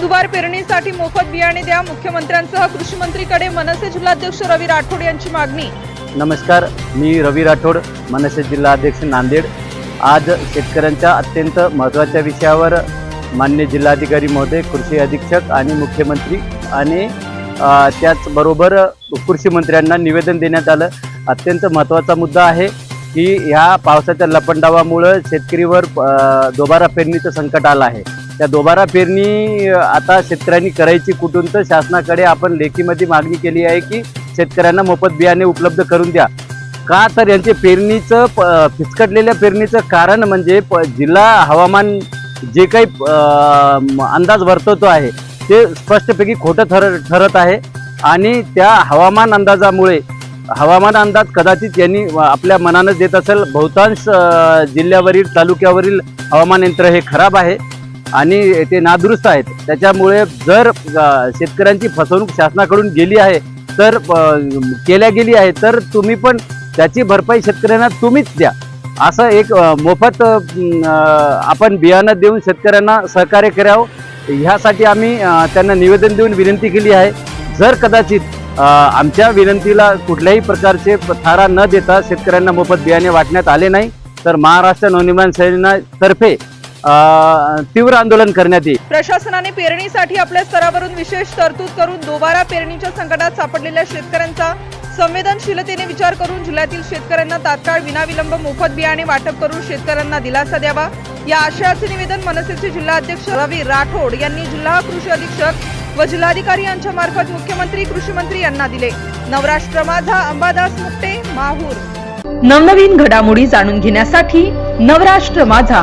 दुबार पेरणीसाठी मोफत बियाणे द्या. मुख्यमंत्र्यांसह कृषी मंत्रीकडे मनसे जिल्हाध्यक्ष रवी राठोड यांची मागणी. नमस्कार मी रवी राठोड मनसे जिल्हा अध्यक्ष नांदेड. आज शेतकऱ्यांच्या अत्यंत महत्त्वाच्या विषयावर मान्य जिल्हाधिकारी महोदय कृषी अधीक्षक आणि मुख्यमंत्री आणि त्याचबरोबर कृषी मंत्र्यांना निवेदन देण्यात आलं. अत्यंत महत्त्वाचा मुद्दा आहे की ह्या पावसाच्या लपंडावामुळं शेतकरीवर दोबारा पेरणीचं संकट आलं आहे. त्या दोबारा पेरणी आता शेतकऱ्यांनी करायची कुठून तर शासनाकडे आपण लेखीमध्ये मागणी केली आहे की शेतकऱ्यांना मोफत बियाणे उपलब्ध करून द्या. का तर यांचे पेरणीचं प- फिसकटलेल्या पेरणीचं कारण म्हणजे प- जिल्हा हवामान जे काही म- अंदाज वर्तवतो आहे ते स्पष्टपैकी खोटं ठर ठरत आहे आणि त्या हवामान अंदाजामुळे हवामान अंदाज कदाचित यांनी आपल्या मनानं देत असेल. बहुतांश जिल्ह्यावरील तालुक्यावरील हवामान यंत्र हे खराब आहे. आणि ते नादुरुस्त आहेत. त्याच्यामुळे जर शेतकऱ्यांची फसवणूक शासनाकडून गेली आहे तर केल्या गेली आहे तर तुम्ही पण त्याची भरपाई शेतकऱ्यांना तुम्हीच द्या. असं एक मोफत आपण बियाणं देऊन शेतकऱ्यांना सहकार्य करावं. ह्यासाठी आम्ही त्यांना निवेदन देऊन विनंती केली आहे. जर कदाचित आमच्या विनंतीला कुठल्याही प्रकारचे थारा न देता शेतकऱ्यांना मोफत बियाणे वाटण्यात आले नाही तर महाराष्ट्र नवनिर्माण सेनेतर्फे तीव्र आंदोलन करण्यात येईल. प्रशासनाने पेरणीसाठी आपल्या स्तरावरून विशेष तरतूद करून दोबारा पेरणीच्या संकटात सापडलेल्या शेतकऱ्यांचा संवेदनशीलतेने विचार करून जिल्ह्यातील शेतकऱ्यांना तात्काळ विनाविलंब मोफत बियाणे वाटप करून शेतकऱ्यांना दिलासा द्यावा. या आशयाचे निवेदन मनसेचे जिल्हाध्यक्ष रवी राठोड यांनी जिल्हा कृषी अधीक्षक व जिल्हाधिकारी यांच्या मार्फत मुख्यमंत्री कृषी मंत्री यांना दिले. नवराष्ट्र माझा अंबादास मुक्ते माहूर. नवनवीन घडामोडी जाणून घेण्यासाठी नवराष्ट्र माझा